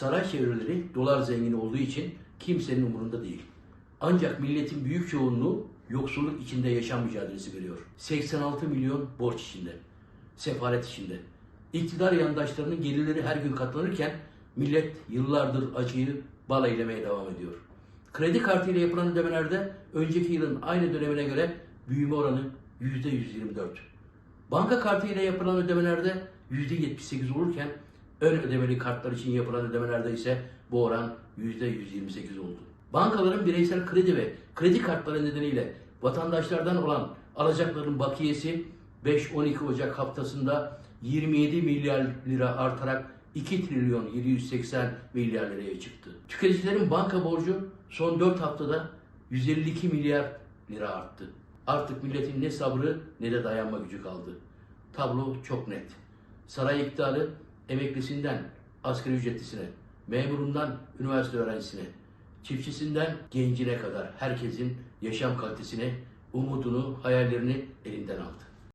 Saray çevreleri dolar zengini olduğu için kimsenin umurunda değil. Ancak milletin büyük çoğunluğu yoksulluk içinde yaşam mücadelesi veriyor. 86 milyon borç içinde, sefalet içinde. İktidar yandaşlarının gelirleri her gün katlanırken millet yıllardır acıyı bal eylemeye devam ediyor. Kredi kartıyla yapılan ödemelerde önceki yılın aynı dönemine göre büyüme oranı %124. Banka kartıyla yapılan ödemelerde %78 olurken ön ödemeli kartlar için yapılan ödemelerde ise bu oran %128 oldu. Bankaların bireysel kredi ve kredi kartları nedeniyle vatandaşlardan olan alacakların bakiyesi 5-12 Ocak haftasında 27 milyar lira artarak 2 trilyon 780 milyar liraya çıktı. Tüketicilerin banka borcu son 4 haftada 152 milyar lira arttı. Artık milletin ne sabrı ne de dayanma gücü kaldı. Tablo çok net. Saray iktidarı emeklisinden asgari ücretlisine, memurundan üniversite öğrencisine, çiftçisinden gencine kadar herkesin yaşam kalitesini, umudunu, hayallerini elinden aldı.